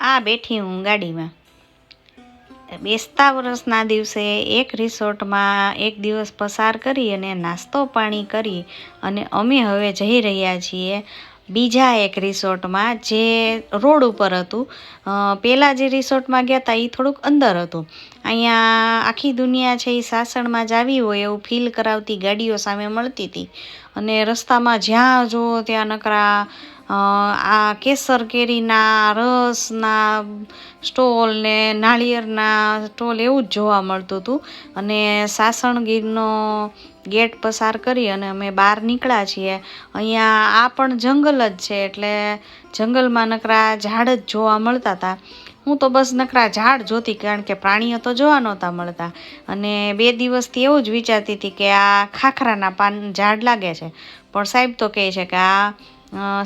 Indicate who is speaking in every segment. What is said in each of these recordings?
Speaker 1: આ બેઠી હું ગાડીમાં. બેસતા વર્ષના દિવસે એક રિસોર્ટમાં એક દિવસ પસાર કરી અને નાસ્તો પાણી કરી અને અમે હવે જઈ રહ્યા છીએ બીજા એક રિસોર્ટમાં જે રોડ ઉપર હતું. પહેલાં જે રિસોર્ટમાં ગયા હતા એ થોડુંક અંદર હતું. અહીંયા આખી દુનિયા છે એ સાસણમાં જ આવી હોય એવું ફીલ કરાવતી ગાડીઓ સામે મળતી હતી અને રસ્તામાં જ્યાં જુઓ ત્યાં નકરા આ કેસર કેરીના રસના સ્ટોલ ને નાળિયેરના સ્ટોલ એવું જ જોવા મળતું હતું. અને સાસણગીરનો ગેટ પસાર કરી અને અમે બહાર નીકળ્યા છીએ. અહીંયા આ પણ જંગલ જ છે એટલે જંગલમાં નકરા ઝાડ જ જોવા મળતા હતા. હું તો બસ નકરા ઝાડ જોતી કારણ કે પ્રાણીઓ તો જોવા નહોતા મળતા. અને બે દિવસથી એવું જ વિચારતી હતી કે આ ખાખરાના પાન ઝાડ લાગે છે. પણ સાહેબ તો કહે છે કે આ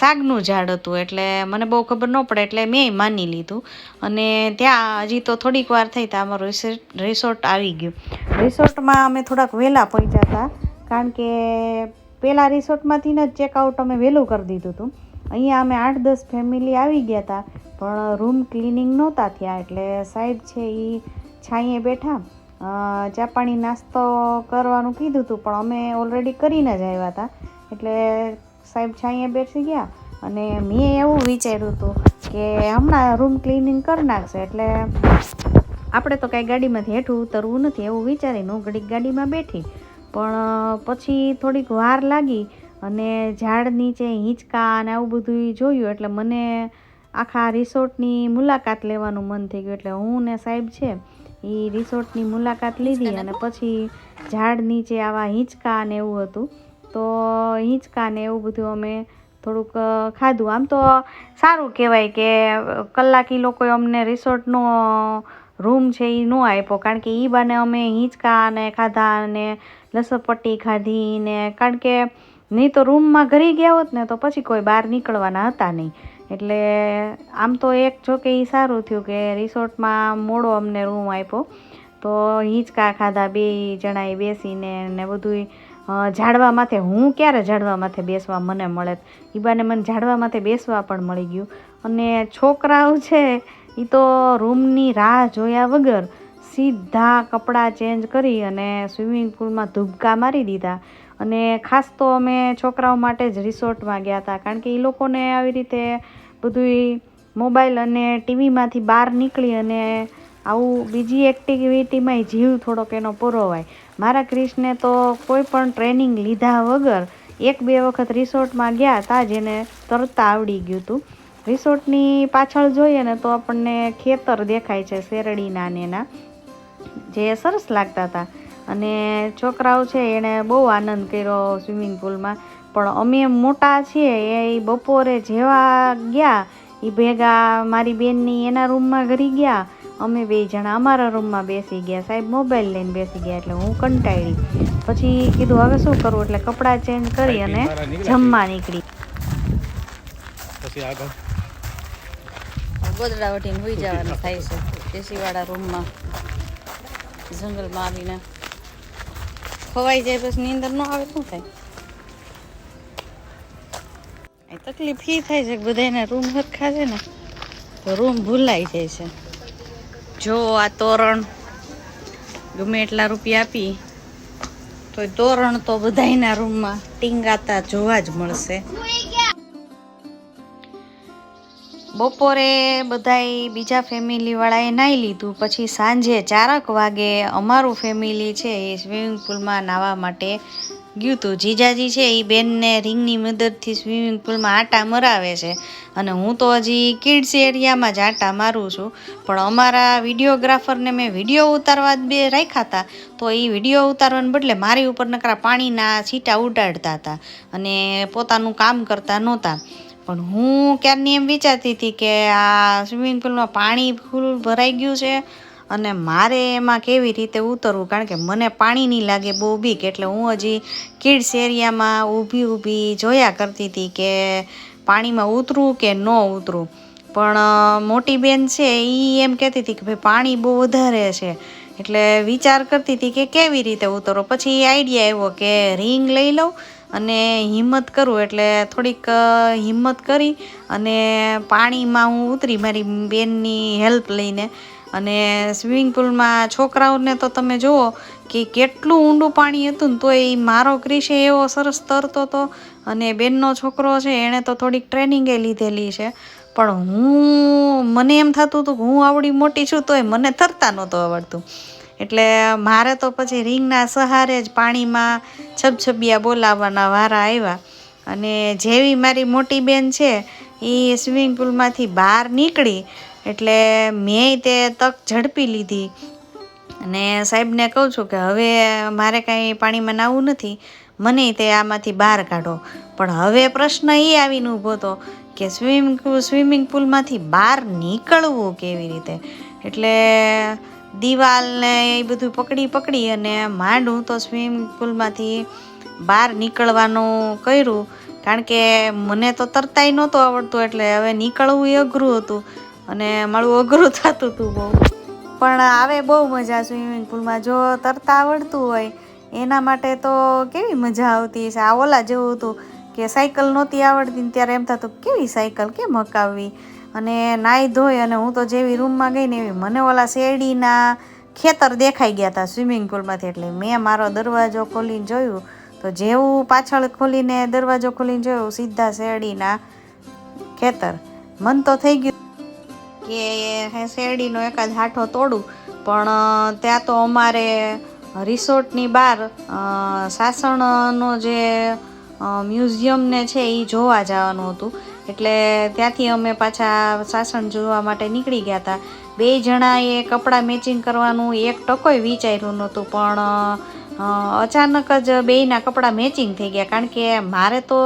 Speaker 1: સાગનું ઝાડ હતું એટલે મને બહુ ખબર ન પડે એટલે મેં માની લીધું. અને ત્યાં હજી તો થોડીક વાર થઈ ત્યાં અમારું રિસોર્ટ આવી ગયું. રિસોર્ટમાં અમે થોડાક વહેલા પહોંચ્યા હતા, કારણ કે પહેલાં રિસોર્ટમાંથી જ ચેકઆઉટ અમે વહેલું કરી દીધું હતું. અહીંયા અમે આઠ દસ ફેમિલી આવી ગયા હતા, પણ રૂમ ક્લિનિંગ નહોતા થયા એટલે સાહેબ છે એ છાંયે બેઠા. ચા પાણી નાસ્તો કરવાનું કીધું હતું, પણ અમે ઓલરેડી કરીને જ આવ્યા હતા. એટલે સાહેબ છાંયે બેસી ગયા અને મેં એવું વિચાર્યું હતું કે હમણાં રૂમ ક્લિનિંગ કરી નાખશે એટલે આપણે તો કાંઈ ગાડીમાંથી હેઠું ઉતરવું નથી એવું વિચારીને હું ઘડીક ગાડીમાં બેઠી. પણ પછી થોડીક વાર લાગી અને ઝાડ નીચે હિંચકા અને આવું બધું જોયું એટલે મને આખા રિસોર્ટની મુલાકાત લેવાનું મન થઈ ગયું એટલે હું ને સાહેબ છે એ રિસોર્ટની મુલાકાત લીધી અને પછી ઝાડ નીચે આવા હિંચકા ને એવું હતું. તો હિંચકા ને એવું બધું અમે થોડુંક ખાધું. આમ તો સારું કહેવાય કે કલાક એ લોકોએ અમને રિસોર્ટનો રૂમ છે એ ન આપ્યો. કારણ કે એ બાને અમે હિંચકા ને ખાધા અને લસપટ્ટી ખાધી ને કારણ કે નહીં તો રૂમમાં ઘરી ગયા હોત ને તો પછી કોઈ બહાર નીકળવાના હતા નહીં. એટલે આમ તો એક જો કે એ સારું થયું કે રિસોર્ટમાં મોડો અમને રૂમ આપ્યો. તો હિંચકા ખાધા બે જણાએ બેસીને ને બધુંય અ, ઝાડવા માથે, હું ક્યારે ઝાડવા માથે બેસવા મને મળે? ઈબાને બાને મને ઝાડવા માથે બેસવા પણ મળી ગયું. અને છોકરાઓ છે એ તો રૂમની રાહ જોયા વગર સીધા કપડાં ચેન્જ કરી અને સ્વિમિંગ પુલમાં ધુબકા મારી દીધા. અને ખાસ તો અમે છોકરાઓ માટે જ રિસોર્ટમાં ગયા હતા, કારણ કે એ લોકોને આવી રીતે બધુંય મોબાઈલ અને ટીવીમાંથી બહાર નીકળી અને આવું બીજી એક્ટિવિટીમાં જીવ થોડોક એનો પુરોવાય. મારા ક્રિશને તો કોઈ પણ ટ્રેનિંગ લીધા વગર એક બે વખત રિસોર્ટમાં ગયા હતા જ એને તરતા આવડી ગયું હતું રિસોર્ટની પાછળ જોઈએ ને તો આપણને ખેતર દેખાય છે શેરડીના ને એના, જે સરસ લાગતા હતા અને છોકરાઓ છે એણે બહુ આનંદ કર્યો સ્વિમિંગ પુલમાં. પણ અમે મોટા છીએ, એ બપોરે જેવા ગયા એ ભેગા મારી બેનની એના રૂમમાં ઘરી ગયા. અમે બે જણા અમારા રૂમમાં બેસી ગયા. સાહેબ મોબાઈલ લઈને બેસી ગયા એટલે હું કંટાળી. પછી કીધું હવે શું કરવું? એટલે કપડાં ચેન્જ કરી અને જમવા નીકળી.
Speaker 2: પછી આગળ?
Speaker 1: ગોદડા વટીને હોઈ જવાનું થાય છે એસીવાળા રૂમમાં. જંગલમાં આવીને ખોવાઈ જાય પછી નીંદર ન આવે શું થાય એ તકલીફ એ થાય છે કે બધાને રૂમ સરખા છે ને, તો રૂમ ભૂલાઈ જાય છે. જો આ તોરણ ગમે એટલા રૂપિયા આપી તો તોરણ તો બધાયના રૂમમાં ટીંગાતા જોવા જ મળશે. બપોરે બધાય બીજા ફેમિલીવાળાએ નાહી લીધું, પછી સાંજે ચારક વાગે અમારું ફેમિલી છે એ સ્વિમિંગ પુલમાં નાહવા માટે ગયું હતું જીજાજી છે એ બેનને રિંગની મદદથી સ્વિમિંગ પુલમાં આટા મરાવે છે. અને હું તો હજી કિડ્સ એરિયામાં જ આટા મારું છું. પણ અમારા વિડીયોગ્રાફરને મેં વીડિયો ઉતારવા બે રાખ્યા હતા. તો એ વીડિયો ઉતારવાને બદલે મારી ઉપર નકરા પાણીના છીટા ઉડાડતા હતા. અને પોતાનું કામ કરતા નહોતા. પણ હું ક્યારની એમ વિચારતી હતી કે આ સ્વિમિંગ પુલમાં પાણી ફૂલ ભરાઈ ગયું છે? અને મારે એમાં કેવી રીતે ઉતરવું? કારણ કે મને પાણી નહીં લાગે બહુ બીક. એટલે હું હજી કિડ્સ એરિયામાં ઊભી ઊભી જોયા કરતી હતી કે પાણીમાં ઉતરું કે ન ઉતરું. પણ મોટી બેન છે એ એમ કહેતી હતી કે ભાઈ પાણી બહુ વધારે છે. એટલે વિચાર કરતી હતી કે કેવી રીતે ઉતરો? પછી આઈડિયા આવ્યો કે રિંગ લઈ લઉં અને હિંમત કરું. એટલે થોડીક હિંમત કરી અને પાણીમાં હું ઉતરી મારી બેનની હેલ્પ લઈને અને સ્વિમિંગ પુલમાં છોકરાઓને તો તમે જુઓ કે કેટલું ઊંડું પાણી હતું ને તોય એ મારો ક્રિશે એવો સરસ તરતો હતો અને બેનનો છોકરો છે, એણે તો થોડીક ટ્રેનિંગે લીધેલી છે. પણ હું, મને એમ થતું હતું કે હું આવડી મોટી છું તોય મને તરતા નહોતું આવડતું. એટલે મારે તો પછી રીંગના સહારે જ પાણીમાં છબછબિયા બોલાવવાના વારા આવ્યા. અને જેવી મારી મોટી બેન છે એ સ્વિમિંગ પુલમાંથી બહાર નીકળી એટલે મેં તે તક ઝડપી લીધી. અને સાહેબને કહું છું કે હવે મારે કાંઈ પાણીમાં નાવું નથી, મને તે આમાંથી બહાર કાઢો. પણ હવે પ્રશ્ન એ આવીને ઊભો હતો કે સ્વિમિંગ સ્વિમિંગ પુલમાંથી બહાર નીકળવું કેવી રીતે? એટલે દિવાલને એ બધું પકડી પકડી અને માંડું તો સ્વિમિંગ પુલમાંથી બહાર નીકળવાનું કર્યું. કારણ કે મને તો તરતાય નહોતું આવડતું, એટલે હવે નીકળવું એ અઘરું હતું. અને મારું અઘરું થતું હતું બહુ. પણ આવે બહુ મજા સ્વિમિંગ પુલમાં. જો તરતા આવડતું હોય, એના માટે તો કેવી મજા આવતી છે આ ઓલા જેવું હતું કે સાયકલ નહોતી આવડતી ને ત્યારે એમ થતું, કેવી સાયકલ? કેમ હકાવવી? અને નાહી ધોઈ અને હું તો જેવી રૂમમાં ગઈ ને એવી મને ઓલા શેરડીના ખેતર દેખાઈ ગયા હતા સ્વિમિંગ પુલમાંથી. એટલે મેં મારો દરવાજો ખોલીને જોયું તો જેવું પાછળ ખોલીને દરવાજો ખોલીને જોયું સીધા શેરડીના ખેતર. મન તો થઈ ગયું કે શેરડીનો એકાદ હાઠો તોડું. પણ ત્યાં તો અમારે રિસોર્ટની બહાર સાસણનો જે મ્યુઝિયમને છે એ જોવા જવાનું હતું. એટલે ત્યાંથી અમે પાછા સાસણ જોવા માટે નીકળી ગયા હતા બે જણાએ કપડાં મેચિંગ કરવાનું એક ટકોય વિચાર્યું નહોતું, પણ અચાનક જ બેયના કપડાં મેચિંગ થઈ ગયા. કારણ કે મારે તો,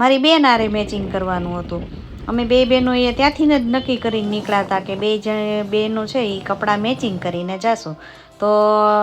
Speaker 1: મારી બેન આરે મેચિંગ કરવાનું હતું. અમે બે બહેનોએ ત્યાંથી જ નક્કી કરીને નીકળ્યા હતા કે બે જણ બહેનો છે એ કપડાં મેચિંગ કરીને જશું. તો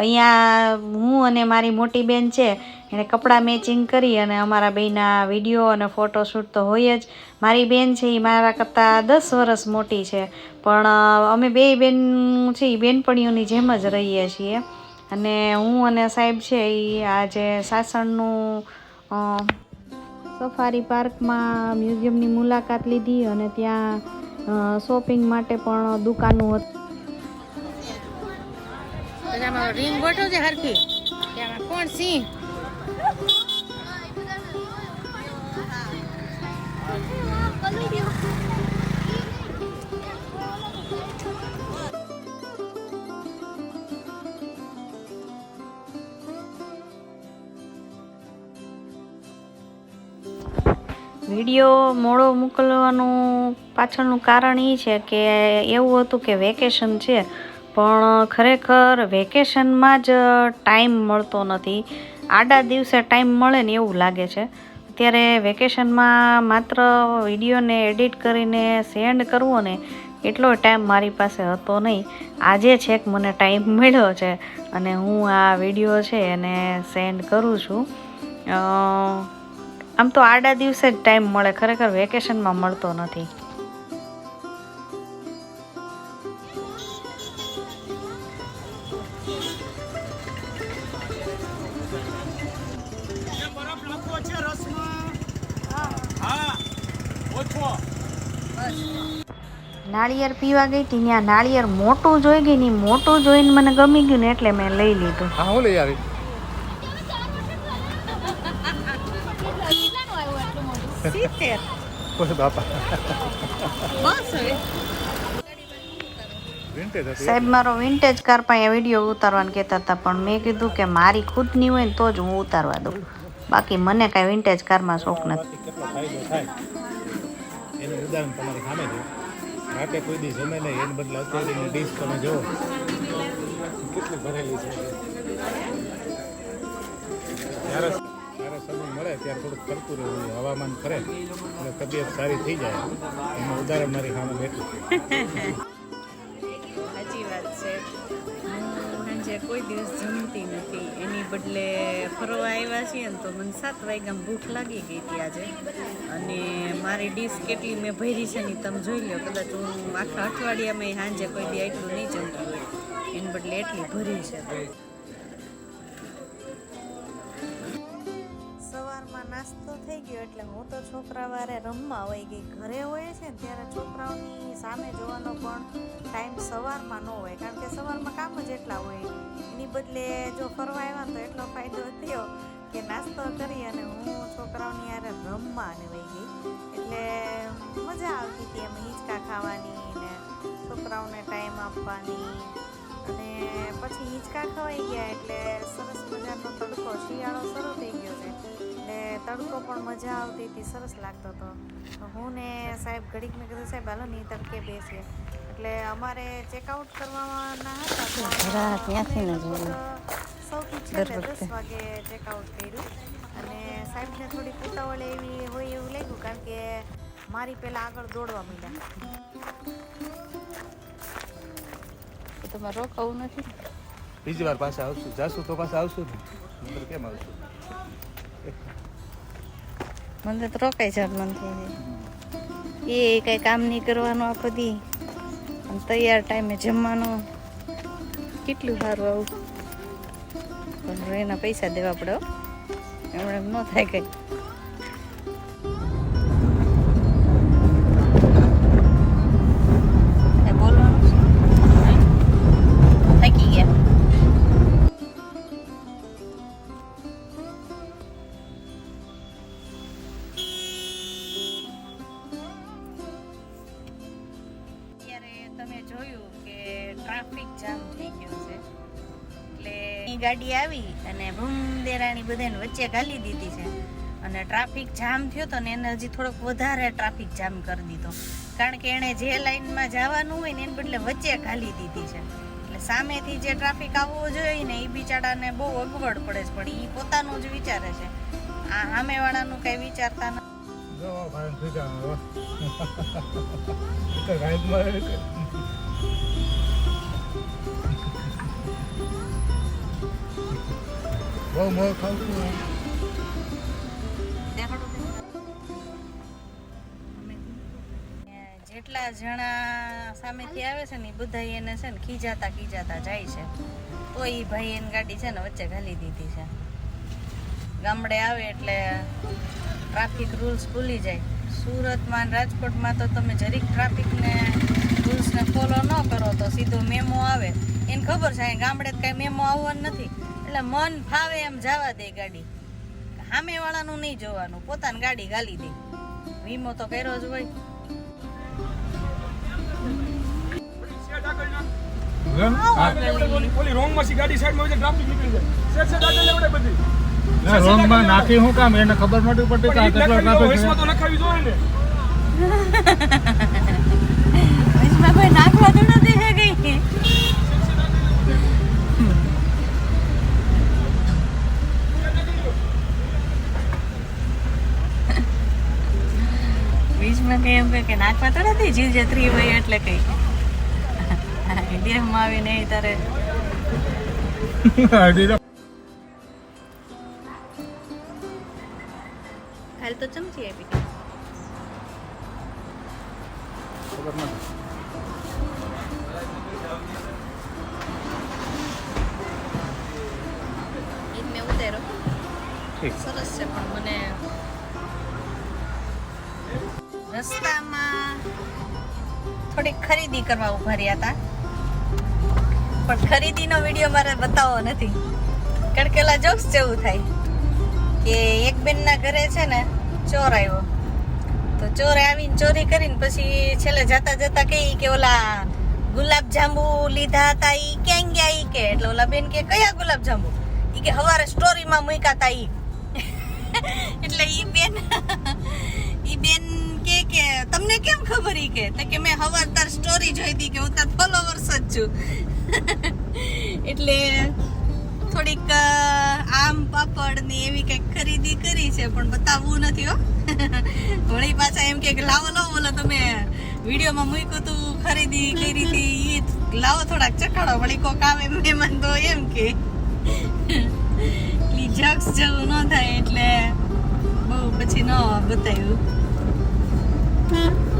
Speaker 1: અહીંયા હું અને મારી મોટી બેન છે એણે કપડાં મેચિંગ કરી અને અમારા બેયના વીડિયો અને ફોટોશૂટ તો હોય જ. મારી બેન છે એ મારા કરતાં દસ વર્ષ મોટી છે. પણ અમે બે બેન છે એ બેનપણીઓની જેમ જ રહીએ છીએ. અને હું અને સાહેબ છે એ આજે સાસણનું સફારી પાર્કમાં મ્યુઝિયમની મુલાકાત લીધી અને ત્યાં શોપિંગ માટે પણ દુકાનો હતી.
Speaker 3: રીંગ ગોઠવજે હરખી. કોણ સિંહ?
Speaker 1: વીડિયો મોડો મોકલવાનું પાછળનું કારણ એ છે કે એવું હતું કે વેકેશન છે, પણ ખરેખર વેકેશનમાં જ ટાઈમ મળતો નથી. આડા દિવસે ટાઈમ મળે ને એવું લાગે છે. અત્યારે વેકેશનમાં માત્ર વિડીયોને એડિટ કરીને સેન્ડ કરવો ને એટલો ટાઈમ મારી પાસે હતો નહીં. આજે છેક મને ટાઈમ મળ્યો છે અને હું આ વીડિયો છે એને સેન્ડ કરું છું. આમ તો આડા દિવસે જ ટાઈમ મળે, ખરેખર વેકેશનમાં મળતો નથી. નાળિયેર પીવા ગઈ હતી ત્યાં નાળિયેર મોટું જોઈ ગઈ ને મોટું જોઈને મને ગમી ગયું ને એટલે મેં લઈ લીધું.
Speaker 2: હા લઈ આવી.
Speaker 3: સિત્તેર
Speaker 2: બાપા
Speaker 3: બસ હવે
Speaker 1: સાહેબ મારો વિન્ટેજ કાર પાસે વીડિયો ઉતારવાનું કહેતા હતા પણ મેં કીધું કે મારી ખુદની હોય ને તો જ હું ઉતારવા દઉં. બાકી મને કાંઈ વિન્ટેજ કારમાં શોખ નથી.
Speaker 2: કેટલો ફાયદો થાય? એનું ઉદાહરણ તમારી સામે છે. રાતે કોઈ દી જમે નહીં એને બદલે અત્યારની ડીશ તમે જુઓ. કેટલી ભરેલી છે. જ્યારે જ્યારે સમય મળે ત્યારે થોડુંક ફરતું રહેવું હવામાન ફરે એટલે તબિયત સારી થઈ જાય. એમાં ઉદાહરણ મારી સામે બેઠું
Speaker 3: સાચી વાત છે. સાંજે કોઈ દિવસ જમતી નથી. એની બદલે ફરવા આવ્યા છીએ ને તો મને સાત વાગ્યા ભૂખ લાગી ગઈ હતી આજે. અને મારી ડીશ કેટલી મેં ભરી છે ને તમે જોઈ લો. કદાચ હું આખા અઠવાડિયામાં સાંજે કોઈ દી આટલું નહીં જમતી હોય. એની બદલે એટલી ભરી છે.
Speaker 1: નાસ્તો થઈ ગયો એટલે હું તો છોકરા વારે રમવા હોય ગઈ ઘરે હોય છે ને ત્યારે છોકરાઓની સામે જોવાનો પણ ટાઈમ સવારમાં ન હોય. કારણ કે સવારમાં કામ જ એટલા હોય. એની બદલે જો ફરવા આવ્યા તો એટલો ફાયદો થયો કે નાસ્તો કરી અને હું છોકરાઓની યારે રમવા અને વહી ગઈ. એટલે મજા આવતી હતી એમ હિંચકા ખાવાની ને છોકરાઓને ટાઈમ આપવાની. અને પછી હિંચકા ખવાઈ ગયા એટલે સરસ મજાનો તડકો, શિયાળો શરૂ થઈ ગયો છે. એટલે તડકો પણ મજા આવતી હતી સરસ લાગતો હતો. તો હું ને સાહેબ ઘડીક મેં કીધું સાહેબ હાલો નહીં તડકે બેસીએ. એટલે અમારે ચેકઆઉટ કરવાના હતા
Speaker 3: ત્યાંથી
Speaker 1: સૌથી છેલ્લે દસ વાગે ચેકઆઉટ કર્યું. અને સાહેબને થોડી ઉતાવળ એવી હોય એવું લાગ્યું કારણ કે મારી પહેલાં આગળ દોડવા માંડ્યા.
Speaker 3: તમારે રોકાવું નથી
Speaker 2: બીજી વાર પાછા આવશું. જાશું તો પાછા આવશું ને કેમ આવશું?
Speaker 3: મને તો રોકાઈ જાત મન થઈ એ કઈ કામ નહીં કરવાનું આખો દી અને તૈયાર ટાઈમે જમવાનું. કેટલું સારું આવું. પણ એના પૈસા દેવા પડે. એમણે એમ ન થાય કાંઈ. તમે જોયું કે ટ્રાફિક જામ થઈ ગયો છે. એટલે ગાડી આવી અને ભૂમ દેરાણી બધાને વચ્ચે ઘાલી દીધી છે. અને ટ્રાફિક જામ થયો તો ને એને હજી થોડોક વધારે ટ્રાફિક જામ કરી દીધો. કારણ કે એણે જે લાઈનમાં જવાનું હોય ને એને બદલે વચ્ચે ઘાલી દીધી છે. એટલે સામેથી જે ટ્રાફિક આવવો જોઈએ ને એ બિચારાને બહુ અગવડ પડે છે, પણ એ પોતાનું જ વિચારે છે. આ સામેવાળાનું કંઈ વિચારતા જેટલા જણા સામેથી આવે છે ને બધા એને છે ને ખીજાતા ખીજાતા જાય છે. તો એ ભાઈ એની ગાડી છે ને વચ્ચે ઘાલી દીધી છે. ગામડે આવે એટલે ટ્રાફિક રૂલ્સ ભૂલી જાય. સુરતમાં રાજકોટમાં તો તમે જરીક ટ્રાફિકને રૂલ્સને ફોલો ન કરો તો સીધો મેમો આવે. એને ખબર છે ગામડે કાંઈ મેમો આવવાનું નથી. એટલે મન ફાવે એમ જવા દે ગાડી. સામેવાળાનું નહીં જોવાનું પોતાની ગાડી ગાલી દે. વીમો તો કર્યો જ હોય.
Speaker 4: ઓલી રોંગમાંથી ગાડી સાઈડમાં ટ્રાફિક નીકળી જાય. સેટ સેટ આગળ બધી.
Speaker 2: ના, રોંગમાં નાખી હું કામ એને ખબર નથી પડતી કે આ કેટલો ટ્રાફિક
Speaker 4: લખાવી તો લખાવી જોઈએ ને
Speaker 3: વચમાં કોઈ નાખવા તો નથી હે કઈ બીચમાં કઈ એમ કહે કે નાખવા તો નથી જીવ જત્રી હોય એટલે કઈ ઇન્ડિયામાં આવીને તારે
Speaker 2: તો-
Speaker 3: ચમચી આપી
Speaker 2: ખબર નથી.
Speaker 3: ઈ મેં ઉતાર્યો. સરસ છે પણ મને રસ્તામાં થોડીક ખરીદી કરવા ઊભા રહ્યા હતા. પણ ખરીદીનો વીડિયો મારે બતાવવો નથી. કડકેલા જોક્સ જેવું થાય. કે એક બેનના ઘરે છે ને ચોર આવ્યો. તો ચોર આવીને ચોરી કરીને પછી છેલ્લે જતા જતા કહી કે ઓલા ગુલાબ જાંબુ લીધા હતા ઈ ક્યાં ગયા ઈ કે? એટલે ઓલા બેન કે, કયા ગુલાબ જાંબુ ઈ કે, હવારે સ્ટોરીમાં મૂક્યા હતા ઈ. એટલે ઈ બેન ઈ બેન કે કે, તમને કેમ ખબર ઈ કે? તો કે, મેં હવાર તાર સ્ટોરી જોઈ હતી કે હું તાર ફોલોવર્સ જ છું. એટલે થોડીક આમ પાપડ ને એવી કંઈક ખરીદી કરી છે, પણ બતાવવું નથી, હો. વળી પાછા એમ કે લાવો લાવો બોલો તમે વિડીયોમાં મૂક્યું તું, ખરીદી કરી હતી એ લાવો થોડાક ચખાડો, વળી કોક આવે મહેમાન તો એમ કે. જગ્સ જેવું ન થાય, એટલે બહુ પછી ન બતાવ્યું.